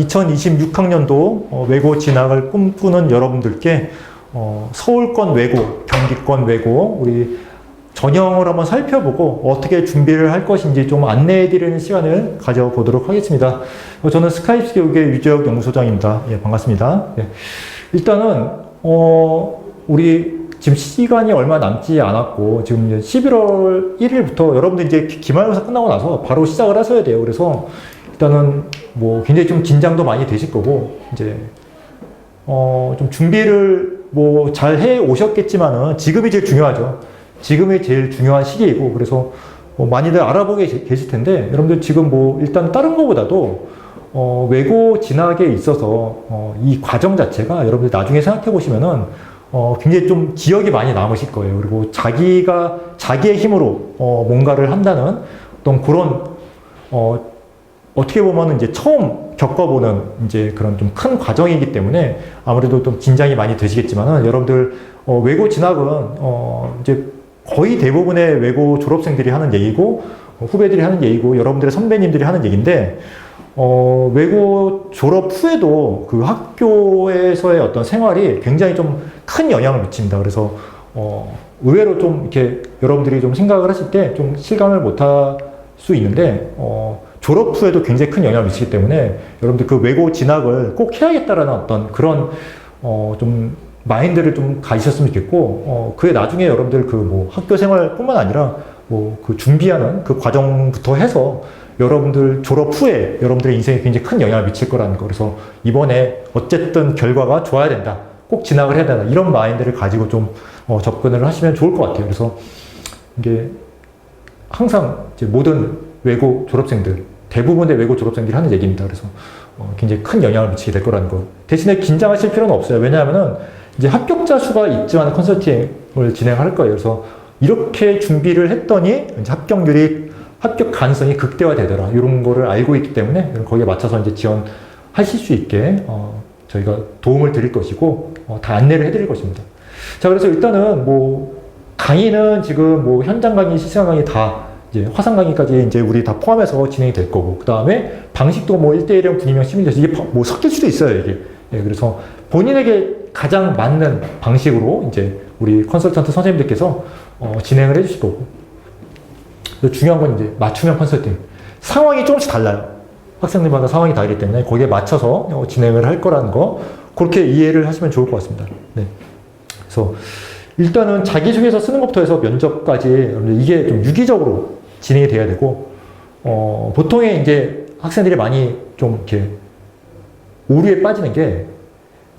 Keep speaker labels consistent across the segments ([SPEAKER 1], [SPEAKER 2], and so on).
[SPEAKER 1] 안녕하십니까. 2026학년도 어, 외고 진학을 꿈꾸는 여러분들께 어, 서울권 외고, 경기권 외고, 우리 전형을 한번 살펴보고 어떻게 준비를 할 것인지 좀 안내해 드리는 시간을 가져보도록 하겠습니다. 어, 저는 스카이스 교육의 유재혁 연구소장입니다. 예, 반갑습니다. 예. 일단은, 어, 우리 지금 시간이 얼마 남지 않았고, 지금 이제 11월 1일부터 여러분들 이제 기- 기말고사 끝나고 나서 바로 시작을 하셔야 돼요. 그래서 일단은 뭐 굉장히 좀 긴장도 많이 되실 거고, 이제, 어, 좀 준비를 뭐 잘 해 오셨겠지만은 지금이 제일 중요하죠. 지금이 제일 중요한 시기이고, 그래서 뭐 많이들 알아보고 계실 텐데, 여러분들 지금 뭐 일단 다른 거보다도 어, 외고 진학에 있어서 어, 이 과정 자체가 여러분들 나중에 생각해 보시면은 어, 굉장히 좀 기억이 많이 남으실 거예요. 그리고 자기가 자기의 힘으로 어, 뭔가를 한다는 어떤 그런 어, 어떻게 보면은 이제 처음 겪어보는 이제 그런 좀 큰 과정이기 때문에 아무래도 좀 긴장이 많이 되시겠지만은 여러분들 어, 외고 진학은 어, 이제 거의 대부분의 외고 졸업생들이 하는 얘기고 어, 후배들이 하는 얘기고 여러분들의 선배님들이 하는 얘기인데 어, 외고 졸업 후에도 그 학교에서의 어떤 생활이 굉장히 좀 큰 영향을 미칩니다. 그래서 어, 의외로 좀 이렇게 여러분들이 좀 생각을 하실 때 좀 실감을 못 할 수 있는데 어, 졸업 후에도 굉장히 큰 영향을 미치기 때문에 여러분들 그 외고 진학을 꼭 해야겠다라는 어떤 그런 어, 좀 마인드를 좀 가지셨으면 좋겠고 어, 그에 나중에 여러분들 그 뭐 학교 생활뿐만 아니라 뭐 그 준비하는 그 과정부터 해서 여러분들 졸업 후에 여러분들의 인생에 굉장히 큰 영향을 미칠 거라는 거. 그래서 이번에 어쨌든 결과가 좋아야 된다. 꼭 진학을 해야 된다. 이런 마인드를 가지고 좀 어, 접근을 하시면 좋을 것 같아요. 그래서 이게 항상 이제 모든 외고 졸업생들, 대부분의 외고 졸업생들이 하는 얘기입니다. 그래서 어, 굉장히 큰 영향을 미치게 될 거라는 거. 대신에 긴장하실 필요는 없어요. 왜냐하면은 이제 합격자 수가 있지만 컨설팅을 진행할 거예요. 그래서 이렇게 준비를 했더니 이제 합격률이 합격 가능성이 극대화되더라. 이런 거를 알고 있기 때문에 거기에 맞춰서 이제 지원하실 수 있게 어, 저희가 도움을 드릴 것이고 어, 다 안내를 해드릴 것입니다. 자, 그래서 일단은 뭐 강의는 지금 뭐 현장 강의, 실시간 강의 다 이제 화상 강의까지 이제 우리 다 포함해서 진행이 될 거고 그 다음에 방식도 뭐 1대1이랑 분위명 시뮬레이션 이게 바- 뭐 섞일 수도 있어요 이게. 예, 그래서 본인에게 가장 맞는 방식으로 이제 우리 컨설턴트 선생님들께서 어, 진행을 해주실 거고. 중요한 건 이제 맞춤형 컨설팅. 상황이 조금씩 달라요. 학생들마다 상황이 다르기 때문에 거기에 맞춰서 어, 진행을 할 거라는 거 그렇게 이해를 하시면 좋을 것 같습니다. 네. 그래서 일단은 자기소개서 쓰는 것부터 해서 면접까지 이게 좀 유기적으로 진행이 돼야 되고, 어, 보통의 이제 학생들이 많이 좀 이렇게 오류에 빠지는 게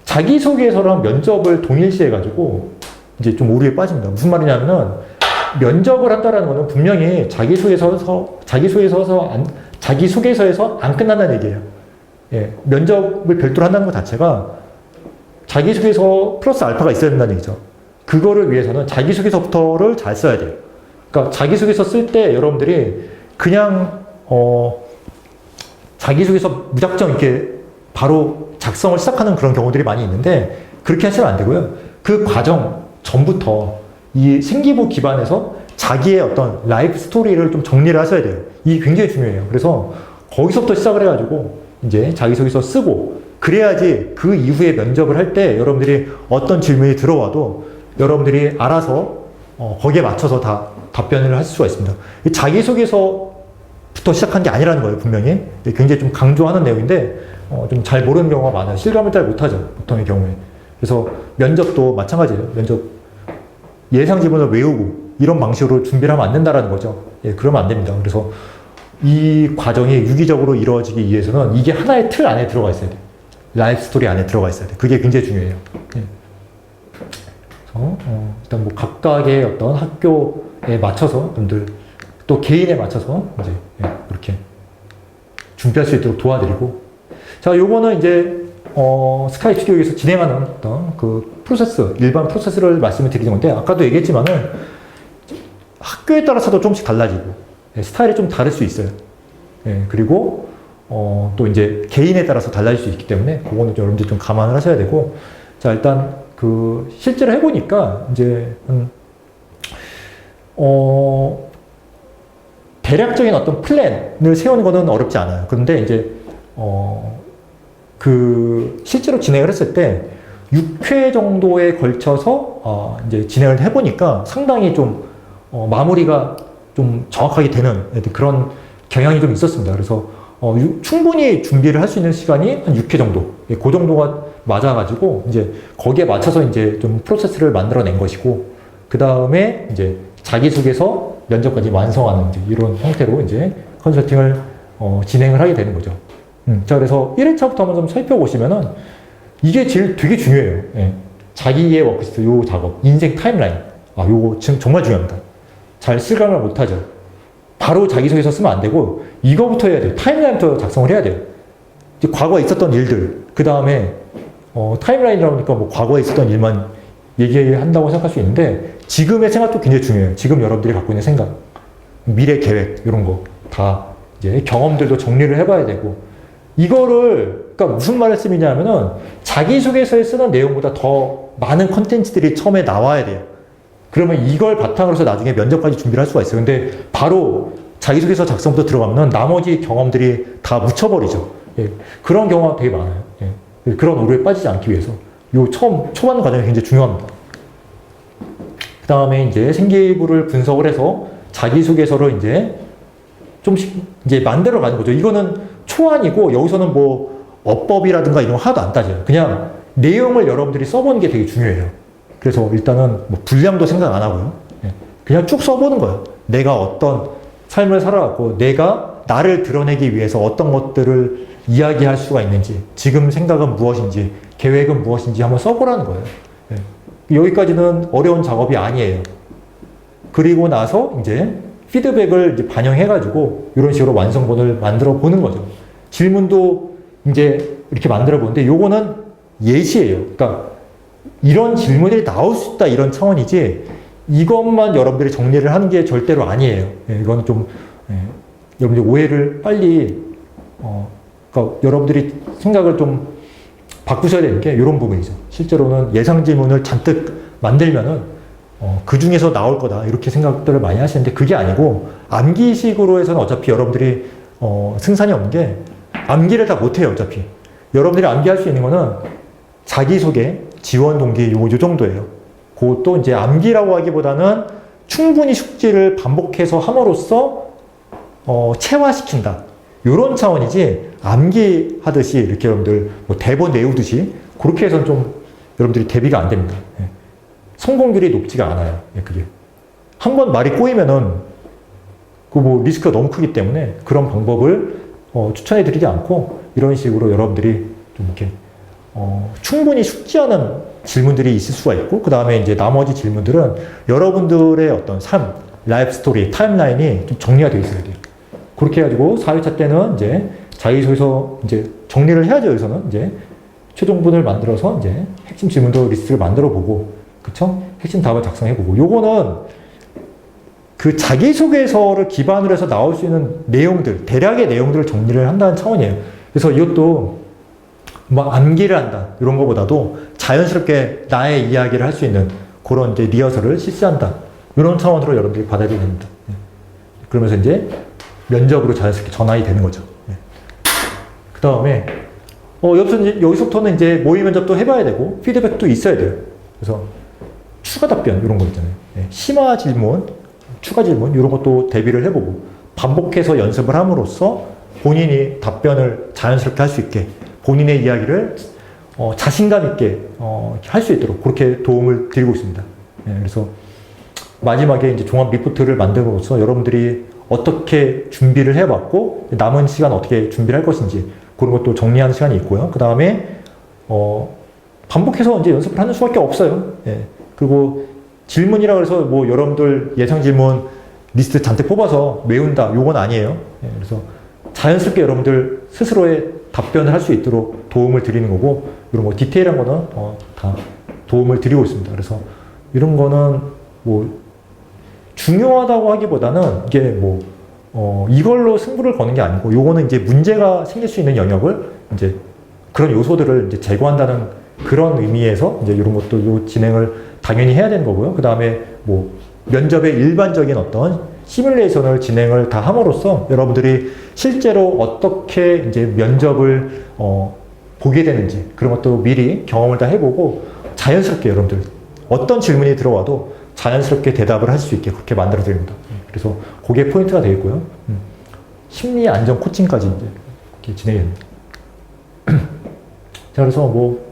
[SPEAKER 1] 자기소개서랑 면접을 동일시 해가지고 이제 좀 오류에 빠집니다. 무슨 말이냐면은 면접을 한다라는 거는 분명히 자기소개서서, 자기소개서서 안, 자기소개서에서 안 끝난다는 얘기예요. 예, 면접을 별도로 한다는 것 자체가 자기소개서 플러스 알파가 있어야 된다는 얘기죠. 그거를 위해서는 자기소개서부터를 잘 써야 돼요. 그러니까 자기소개서 쓸 때 여러분들이 그냥 어 자기소개서 무작정 이렇게 바로 작성을 시작하는 그런 경우들이 많이 있는데 그렇게 하시면 안 되고요. 그 과정 전부터 이 생기부 기반에서 자기의 어떤 라이프 스토리를 좀 정리를 하셔야 돼요. 이게 굉장히 중요해요. 그래서 거기서부터 시작을 해가지고 이제 자기소개서 쓰고 그래야지 그 이후에 면접을 할 때 여러분들이 어떤 질문이 들어와도 여러분들이 알아서 어, 거기에 맞춰서 다 답변을 할 수가 있습니다. 이 자기소개서부터 시작한 게 아니라는 거예요, 분명히. 굉장히 좀 강조하는 내용인데, 어, 좀 잘 모르는 경우가 많아요. 실감을 잘 못하죠, 보통의 경우에. 그래서 면접도 마찬가지예요. 면접 예상 지문을 외우고 이런 방식으로 준비를 하면 안 된다라는 거죠. 예, 그러면 안 됩니다. 그래서 이 과정이 유기적으로 이루어지기 위해서는 이게 하나의 틀 안에 들어가 있어야 돼요. 라이프 스토리 안에 들어가 있어야 돼요. 그게 굉장히 중요해요. 예. 그래서 어, 일단 뭐 각각의 어떤 학교에 맞춰서 여러분들 또 개인에 맞춰서 이제 예, 그렇게 준비할 수 있도록 도와드리고 자 요거는 이제 어, 스카이프 교육에서 진행하는 어떤 그 프로세스 일반 프로세스를 말씀을 드리는 건데 아까도 얘기했지만은 학교에 따라서도 조금씩 달라지고 예, 스타일이 좀 다를 수 있어요. 예, 그리고 어, 또 이제 개인에 따라서 달라질 수 있기 때문에 그거는 좀 여러분들 좀 감안을 하셔야 되고 자 일단 그 실제로 해보니까 이제 한, 어 대략적인 어떤 플랜을 세우는 거는 어렵지 않아요. 그런데 이제 어, 그 실제로 진행을 했을 때 6회 정도에 걸쳐서 어, 이제 진행을 해보니까 상당히 좀 어, 마무리가 좀 정확하게 되는 그런 경향이 좀 있었습니다. 그래서 어, 유- 충분히 준비를 할 수 있는 시간이 한 6회 정도, 예, 그 정도가 맞아가지고 이제 거기에 맞춰서 이제 좀 프로세스를 만들어낸 것이고 그 다음에 이제 자기소개서 면접까지 완성하는 이런 형태로 이제 컨설팅을 어, 진행을 하게 되는 거죠. 음, 자 그래서 1회차부터 한번 좀 살펴보시면은 이게 제일 되게 중요해요. 예. 자기의 워크시트 요 작업, 인생 타임라인. 아, 요거 지금 정말 중요합니다. 잘 실감을 못하죠. 바로 자기소개서 쓰면 안 되고 이거부터 해야 돼요. 타임라인부터 작성을 해야 돼요. 이제 과거에 있었던 일들, 그 다음에 어, 타임라인이라고 하니까 뭐 과거에 있었던 일만 얘기한다고 생각할 수 있는데 지금의 생각도 굉장히 중요해요. 지금 여러분들이 갖고 있는 생각, 미래 계획 이런 거 다 이제 경험들도 정리를 해봐야 되고 이거를 그러니까 무슨 말씀이냐면은 자기소개서에 쓰는 내용보다 더 많은 컨텐츠들이 처음에 나와야 돼요. 그러면 이걸 바탕으로 해서 나중에 면접까지 준비를 할 수가 있어요. 근데 바로 자기소개서 작성부터 들어가면 나머지 경험들이 다 묻혀버리죠. 예, 그런 경우가 되게 많아요. 예, 그런 오류에 빠지지 않기 위해서 요 처음 초반 과정이 굉장히 중요합니다. 그 다음에 이제 생기부를 분석을 해서 자기소개서를 이제 좀씩 이제 만들어 가는 거죠. 이거는 초안이고 여기서는 뭐 어법이라든가 이런 거 하나도 안 따져요. 그냥 내용을 여러분들이 써보는 게 되게 중요해요. 그래서 일단은 뭐 분량도 생각 안 하고요. 예, 그냥 쭉 써보는 거예요. 내가 어떤 삶을 살아왔고 내가 나를 드러내기 위해서 어떤 것들을 이야기할 수가 있는지 지금 생각은 무엇인지 계획은 무엇인지 한번 써보라는 거예요. 예. 여기까지는 어려운 작업이 아니에요. 그리고 나서 이제 피드백을 이제 반영해가지고 이런 식으로 완성본을 만들어 보는 거죠. 질문도 이제 이렇게 만들어 보는데 요거는 예시예요. 그러니까 이런 질문이 나올 수 있다 이런 차원이지 이것만 여러분들이 정리를 하는 게 절대로 아니에요. 예, 이거는 좀 예, 여러분들 오해를 빨리 어, 그러니까 여러분들이 생각을 좀 바꾸셔야 되는 게 이런 부분이죠. 실제로는 예상 질문을 잔뜩 만들면은 어, 그 중에서 나올 거다. 이렇게 생각들을 많이 하시는데 그게 아니고 암기식으로 해서는 어차피 여러분들이 어, 승산이 없는 게 암기를 다 못해요 어차피. 여러분들이 암기할 수 있는 거는 자기소개 지원 동기 요, 요 정도예요. 그것도 이제 암기라고 하기보다는 충분히 숙지를 반복해서 함으로써 어, 체화시킨다 이런 차원이지 암기하듯이 이렇게 여러분들 뭐 대본 외우듯이 그렇게 해서는 좀 여러분들이 대비가 안 됩니다 예. 성공률이 높지가 않아요. 예, 그게. 한 번 말이 꼬이면은 그 뭐 리스크가 너무 크기 때문에 그런 방법을 어, 추천해 드리지 않고 이런 식으로 여러분들이 좀 이렇게 어, 충분히 숙지하는 질문들이 있을 수가 있고 그 다음에 이제 나머지 질문들은 여러분들의 어떤 삶, 라이프 스토리, 타임라인이 좀 정리가 되어 있어야 돼요. 그렇게 해가지고 4회차 때는 이제 자기소개서 이제 정리를 해야죠. 여기서는 이제 최종본을 만들어서 이제 핵심 질문도 리스트를 만들어 보고 그쵸? 핵심 답을 작성해 보고 요거는 그 자기소개서를 기반으로 해서 나올 수 있는 내용들 대략의 내용들을 정리를 한다는 차원이에요 그래서 이것도 막 암기를 한다 이런 것보다도 자연스럽게 나의 이야기를 할 수 있는 그런 이제 리허설을 실시한다 이런 차원으로 여러분들이 받아들여야 됩니다 예. 그러면서 이제 면접으로 자연스럽게 전환이 되는 거죠. 그 다음에 어, 여기서 여기서부터는 이제 모의 면접도 해봐야 되고 피드백도 있어야 돼요. 그래서 추가 답변 이런 거 있잖아요. 예, 심화 질문, 추가 질문 이런 것도 대비를 해보고 반복해서 연습을 함으로써 본인이 답변을 자연스럽게 할 수 있게 본인의 이야기를 어, 자신감 있게 어, 할 수 있도록 그렇게 도움을 드리고 있습니다. 예, 그래서 마지막에 이제 종합 리포트를 만들어서 여러분들이 어떻게 준비를 해봤고 남은 시간 어떻게 준비를 할 것인지 그런 것도 정리하는 시간이 있고요. 그 다음에 어, 반복해서 이제 연습을 하는 수밖에 없어요. 예. 그리고 질문이라 그래서 뭐 여러분들 예상 질문 리스트 잔뜩 뽑아서 외운다. 요건 아니에요. 예. 그래서 자연스럽게 여러분들 스스로의 답변을 할 수 있도록 도움을 드리는 거고 이런 거 디테일한 거는 어, 다 도움을 드리고 있습니다. 그래서 이런 거는 뭐 중요하다고 하기보다는 이게 뭐 어, 이걸로 승부를 거는 게 아니고 요거는 이제 문제가 생길 수 있는 영역을 이제 그런 요소들을 이제 제거한다는 그런 의미에서 이제 이런 것도 요 진행을 당연히 해야 되는 거고요. 그 다음에 뭐 면접의 일반적인 어떤 시뮬레이션을 진행을 다 함으로써 여러분들이 실제로 어떻게 이제 면접을 어, 보게 되는지 그런 것도 미리 경험을 다 해보고 자연스럽게 여러분들 어떤 질문이 들어와도 자연스럽게 대답을 할 수 있게 그렇게 만들어 드립니다. 그래서 그게 포인트가 되겠고요. 음. 심리 안정 코칭까지 이제 진행이 됩니다. 자, 그래서 뭐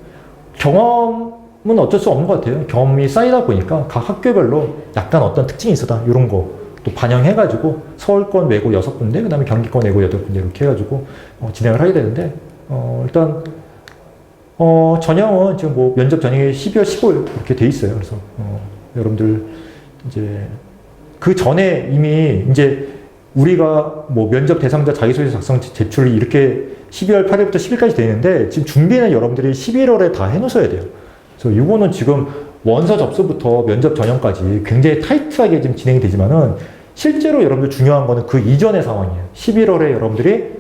[SPEAKER 1] 경험은 어쩔 수 없는 것 같아요. 경험이 쌓이다 보니까 각 학교별로 약간 어떤 특징이 있어다 이런 거 또 반영해가지고 서울권 외고 여섯 군데, 그 다음에 경기권 외고 여덟 군데 이렇게 해가지고 어, 진행을 하게 되는데 어, 일단 어, 전형은 지금 뭐 면접 전형이 12월 15일 이렇게 돼 있어요. 그래서 어, 여러분들 이제 그 전에 이미 이제 우리가 뭐 면접 대상자 자기소개 작성 제출이 이렇게 12월 8일부터 10일까지 되는데 지금 준비는 여러분들이 11월에 다 해놓으셔야 돼요. 그래서 이거는 지금 원서 접수부터 면접 전형까지 굉장히 타이트하게 지금 진행이 되지만은 실제로 여러분들 중요한 거는 그 이전의 상황이에요. 11월에 여러분들이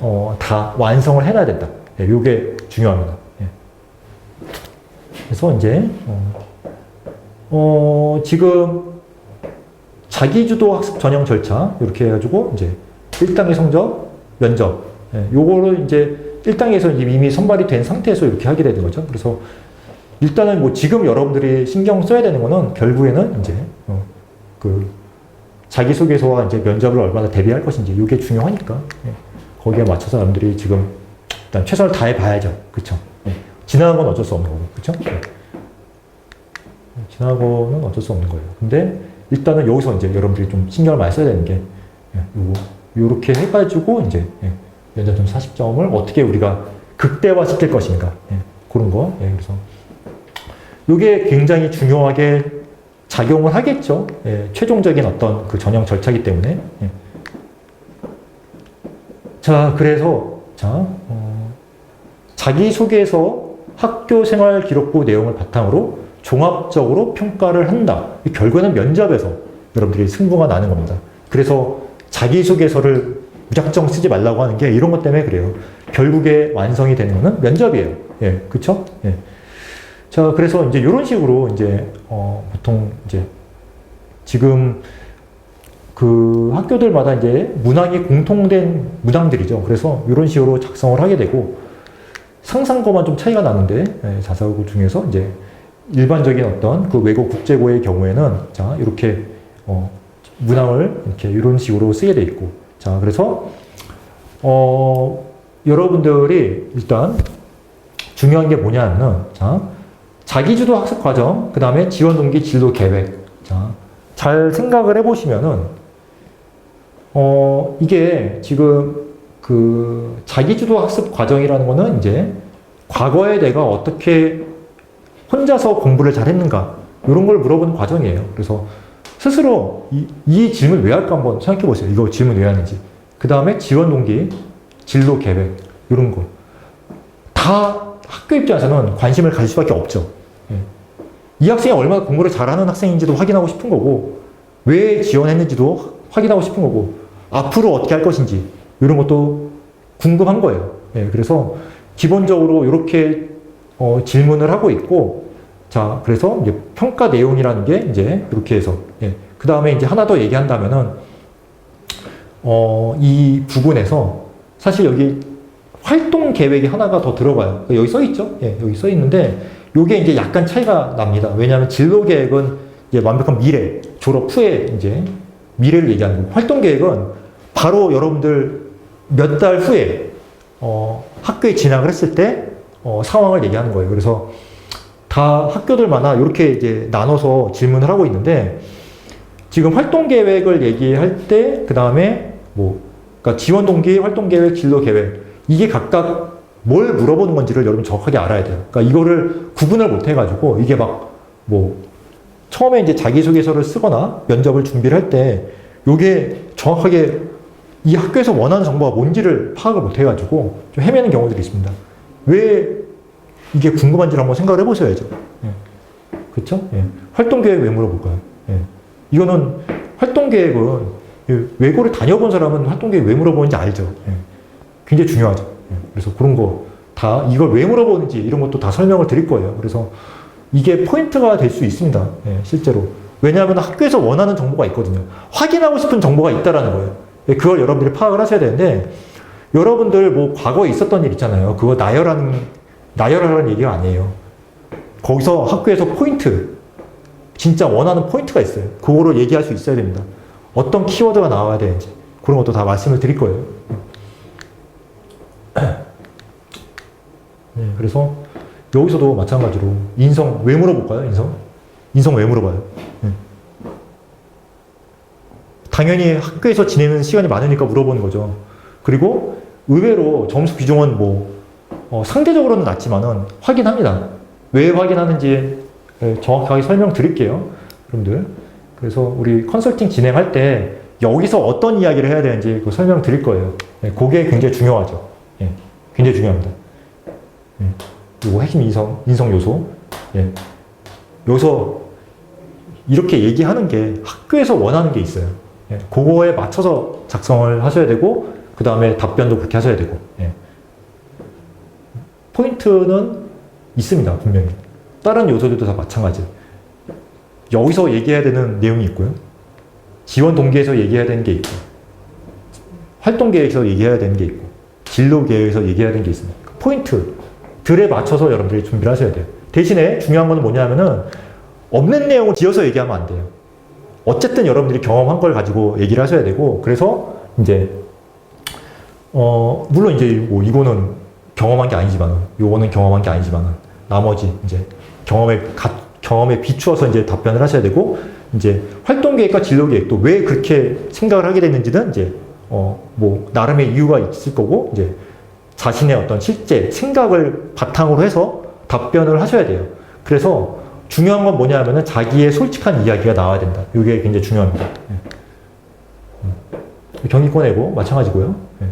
[SPEAKER 1] 어, 다 완성을 해놔야 된다. 예, 이게 중요합니다. 예. 그래서 이제 어, 어, 지금 자기주도 학습 전형 절차 이렇게 해가지고 이제 1단계 성적 면접 예, 요거를 이제 1단계에서 이미 선발이 된 상태에서 이렇게 하게 되는 거죠. 그래서 일단은 뭐 지금 여러분들이 신경 써야 되는 거는 결국에는 이제 어, 그 자기소개서와 이제 면접을 얼마나 대비할 것인지 이게 중요하니까 예, 거기에 맞춰서 여러분들이 지금 일단 최선을 다해 봐야죠. 그쵸? 예, 지나간 건 어쩔 수 없는 거고, 그쵸? 예. 지나고는 어쩔 수 없는 거예요. 근데 일단은 여기서 이제 여러분들이 좀 신경을 많이 써야 되는 게 예, 요거 요렇게 해가지고 이제 예, 면접점 40점을 어떻게 우리가 극대화 시킬 것인가 예, 그런 거. 예, 그래서 이게 굉장히 중요하게 작용을 하겠죠. 예, 최종적인 어떤 그 전형 절차이기 때문에. 예. 자, 그래서 자 어, 자기 소개서 학교 생활 기록부 내용을 바탕으로 종합적으로 평가를 한다. 이 결국에는 면접에서 여러분들이 승부가 나는 겁니다. 그래서 자기소개서를 무작정 쓰지 말라고 하는 게 이런 것 때문에 그래요. 결국에 완성이 되는 거는 면접이에요. 예, 그쵸? 예. 자, 그래서 이제 이런 식으로 이제, 어, 보통 이제 지금 그 학교들마다 이제 문항이 공통된 문항들이죠. 그래서 이런 식으로 작성을 하게 되고 상상과만 좀 차이가 나는데 예, 자사고 중에서 이제 일반적인 어떤 그 외고 국제고의 경우에는 자 이렇게 어, 문항을 이렇게 이런 식으로 쓰게 돼 있고. 자 그래서 어, 여러분들이 일단 중요한 게 뭐냐면은 자 자기주도 학습 과정 그 다음에 지원 동기 진로 계획. 자 잘 생각을 해보시면은 어 이게 지금 그 자기주도 학습 과정이라는 거는 이제 과거에 내가 어떻게 혼자서 공부를 잘했는가 이런 걸 물어보는 과정이에요. 그래서 스스로 이, 이 질문 왜 할까 한번 생각해 보세요. 이거 질문 왜 하는지. 그 다음에 지원 동기, 진로 계획 이런 거. 다 학교 입장에서는 관심을 가질 수밖에 없죠. 예. 이 학생이 얼마나 공부를 잘하는 학생인지도 확인하고 싶은 거고, 왜 지원했는지도 확인하고 싶은 거고, 앞으로 어떻게 할 것인지 이런 것도 궁금한 거예요. 예. 그래서 기본적으로 이렇게 어, 질문을 하고 있고, 자, 그래서 이제 평가 내용이라는 게 이제 이렇게 해서, 예. 그 다음에 이제 하나 더 얘기한다면은, 어, 이 부분에서 사실 여기 활동 계획이 하나가 더 들어가요. 여기 써 있죠? 예, 여기 써 있는데, 요게 이제 약간 차이가 납니다. 왜냐하면 진로 계획은 이제 완벽한 미래, 졸업 후에 이제 미래를 얘기하는 거고, 활동 계획은 바로 여러분들 몇 달 후에, 어, 학교에 진학을 했을 때, 어, 상황을 얘기하는 거예요. 그래서 다 학교들마다 이렇게 이제 나눠서 질문을 하고 있는데 지금 활동 계획을 얘기할 때 그 다음에 뭐 그러니까 지원 동기, 활동 계획, 진로 계획 이게 각각 뭘 물어보는 건지를 여러분 정확하게 알아야 돼요. 그러니까 이거를 구분을 못 해가지고 이게 막 뭐 처음에 이제 자기소개서를 쓰거나 면접을 준비를 할 때 이게 정확하게 이 학교에서 원하는 정보가 뭔지를 파악을 못 해가지고 좀 헤매는 경우들이 있습니다. 왜 이게 궁금한지를 한번 생각을 해보셔야죠. 예. 그렇죠? 예. 활동 계획 왜 물어볼까요? 예. 이거는 활동 계획은 예, 외고를 다녀본 사람은 활동 계획 왜 물어보는지 알죠. 예. 굉장히 중요하죠. 예. 그래서 그런 거 다 이걸 왜 물어보는지 이런 것도 다 설명을 드릴 거예요. 그래서 이게 포인트가 될 수 있습니다. 예, 실제로 왜냐하면 학교에서 원하는 정보가 있거든요. 확인하고 싶은 정보가 있다라는 거예요. 예, 그걸 여러분들이 파악을 하셔야 되는데 여러분들 뭐 과거에 있었던 일 있잖아요. 그거 나열하는 나열하라는 얘기가 아니에요. 거기서 학교에서 포인트 진짜 원하는 포인트가 있어요. 그거로 얘기할 수 있어야 됩니다. 어떤 키워드가 나와야 되는지 그런 것도 다 말씀을 드릴 거예요. 네, 그래서 여기서도 마찬가지로 인성 왜 물어볼까요? 인성? 인성 왜 물어봐요? 네. 당연히 학교에서 지내는 시간이 많으니까 물어보는 거죠. 그리고 의외로 점수 비중은 뭐 어, 상대적으로는 낮지만은 확인합니다. 왜 확인하는지 예, 정확하게 설명드릴게요, 여러분들. 그래서 우리 컨설팅 진행할 때 여기서 어떤 이야기를 해야 되는지 그 설명드릴 거예요. 예, 그게 굉장히 중요하죠. 예, 굉장히 중요합니다. 예, 그리고 핵심 인성, 인성 요소. 예, 여기서 이렇게 얘기하는 게 학교에서 원하는 게 있어요. 예, 그거에 맞춰서 작성을 하셔야 되고, 그 다음에 답변도 그렇게 하셔야 되고. 예. 포인트는 있습니다, 분명히. 다른 요소들도 다 마찬가지. 여기서 얘기해야 되는 내용이 있고요. 지원 동기에서 얘기해야 되는 게 있고, 활동 계획에서 얘기해야 되는 게 있고, 진로 계획에서 얘기해야 되는 게 있습니다. 포인트들에 맞춰서 여러분들이 준비를 하셔야 돼요. 대신에 중요한 건 뭐냐면은 없는 내용을 지어서 얘기하면 안 돼요. 어쨌든 여러분들이 경험한 걸 가지고 얘기를 하셔야 되고, 그래서 이제, 어, 물론 이제 뭐 이거는 경험한 게 아니지만은, 요거는 경험한 게 아니지만은, 나머지 이제 경험에, 가, 경험에 비추어서 이제 답변을 하셔야 되고, 이제 활동 계획과 진로 계획도 왜 그렇게 생각을 하게 됐는지는 이제, 어, 뭐, 나름의 이유가 있을 거고, 이제 자신의 어떤 실제 생각을 바탕으로 해서 답변을 하셔야 돼요. 그래서 중요한 건 뭐냐면은 자기의 솔직한 이야기가 나와야 된다. 이게 굉장히 중요합니다. 예. 음. 경기권에고 마찬가지고요. 예.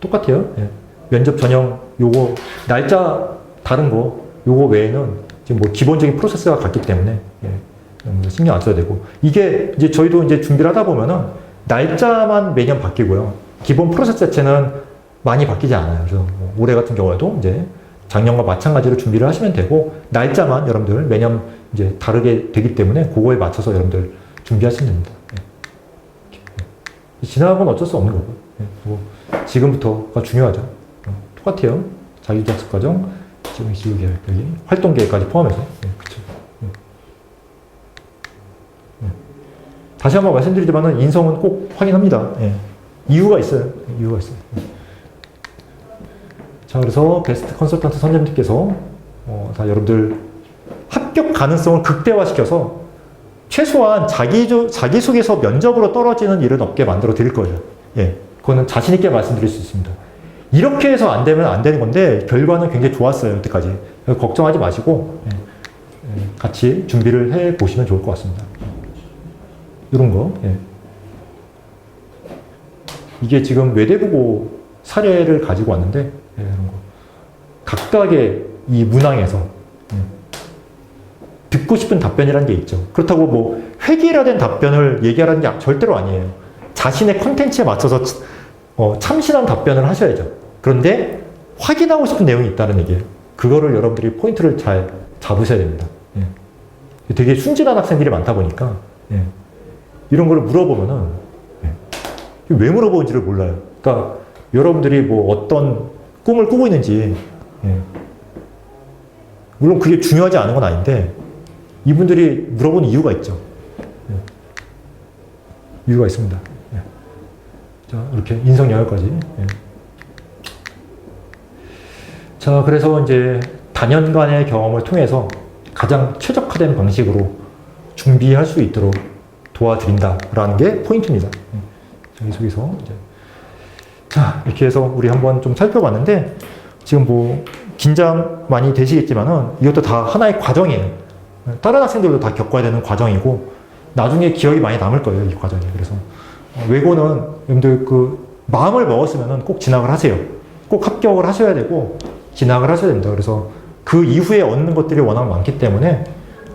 [SPEAKER 1] 똑같아요. 예. 면접 전형 요거 날짜 다른 거 요거 외에는 지금 뭐 기본적인 프로세스가 같기 때문에 예. 음, 신경 안 써도 되고 이게 이제 저희도 이제 준비를 하다 보면은 날짜만 매년 바뀌고요. 기본 프로세스 자체는 많이 바뀌지 않아요. 그래서 뭐 올해 같은 경우에도 이제 작년과 마찬가지로 준비를 하시면 되고 날짜만 여러분들 매년 이제 다르게 되기 때문에 그거에 맞춰서 여러분들 준비하시면 됩니다. 예. 예. 건 어쩔 수 없는 거고 예. 뭐 지금부터가 중요하죠. 어, 똑같아요. 자기작습 과정, 지금 시우 계획 여기 활동 계획까지 포함해서 예. 그렇죠. 예. 예. 다시 한번 말씀드리지만은 인성은 꼭 확인합니다. 예. 이유가 있어요. 이유가 있어요. 예. 자, 그래서 베스트 컨설턴트 선생님들께서 어, 다 여러분들 합격 가능성을 극대화시켜서 최소한 자기 자기소개서 면접으로 떨어지는 일은 없게 만들어 드릴 거예요. 예, 그거는 자신 있게 말씀드릴 수 있습니다. 이렇게 해서 안 되면 안 되는 건데 결과는 굉장히 좋았어요 여태까지. 걱정하지 마시고 예, 예, 같이 준비를 해 보시면 좋을 것 같습니다. 이런 거. 예. 이게 지금 외대부고 사례를 가지고 왔는데 예, 이런 거. 각각의 이 문항에서 예, 듣고 싶은 답변이라는 게 있죠. 그렇다고 뭐 획일화된 답변을 얘기하라는 게 절대로 아니에요. 자신의 컨텐츠에 맞춰서 어, 참신한 답변을 하셔야죠. 그런데 확인하고 싶은 내용이 있다는 얘기예요. 그거를 여러분들이 포인트를 잘 잡으셔야 됩니다. 예. 되게 순진한 학생들이 많다 보니까 예. 이런 거를 물어보면은 예. 왜 물어보는지를 몰라요. 그러니까 여러분들이 뭐 어떤 꿈을 꾸고 있는지 예. 물론 그게 중요하지 않은 건 아닌데 이분들이 물어보는 이유가 있죠. 예. 이유가 있습니다. 예. 자 이렇게 인성 영역까지. 예. 자 그래서 이제 단연간의 경험을 통해서 가장 최적화된 방식으로 준비할 수 있도록 도와드린다라는 게 포인트입니다. 예. 자, 계속해서 이제 자, 이렇게 해서 우리 한번 좀 살펴봤는데, 지금 뭐, 긴장 많이 되시겠지만은, 이것도 다 하나의 과정이에요. 다른 학생들도 다 겪어야 되는 과정이고, 나중에 기억이 많이 남을 거예요, 이 과정이. 그래서, 어, 외고는 여러분들 그, 마음을 먹었으면은 꼭 진학을 하세요. 꼭 합격을 하셔야 되고, 진학을 하셔야 됩니다. 그래서 그 이후에 얻는 것들이 워낙 많기 때문에,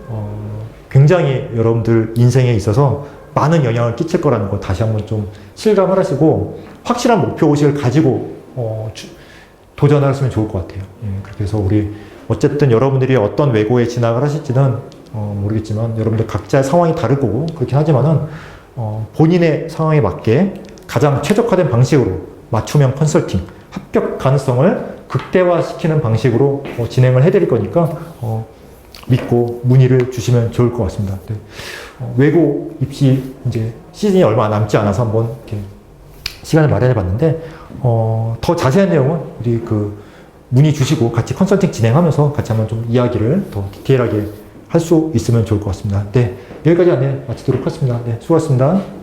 [SPEAKER 1] 어, 굉장히 여러분들 인생에 있어서 많은 영향을 끼칠 거라는 거 다시 한번 좀 실감을 하시고 확실한 목표 의식을 가지고 어, 주, 도전하셨으면 좋을 것 같아요. 예, 그렇게 해서 우리 어쨌든 여러분들이 어떤 외고에 진학을 하실지는 어, 모르겠지만 여러분들 각자의 상황이 다를 거고 그렇긴 하지만은 어, 본인의 상황에 맞게 가장 최적화된 방식으로 맞춤형 컨설팅 합격 가능성을 극대화시키는 방식으로 어, 진행을 해드릴 거니까 어, 믿고 문의를 주시면 좋을 것 같습니다. 네. 어, 외고 입시 이제 시즌이 얼마 남지 않아서 한번 이렇게 시간을 마련해 봤는데 어, 더 자세한 내용은 우리 그 문의 주시고 같이 컨설팅 진행하면서 같이 한번 좀 이야기를 더 디테일하게 할 수 있으면 좋을 것 같습니다. 네, 여기까지 안내 마치도록 하겠습니다. 네, 수고하셨습니다.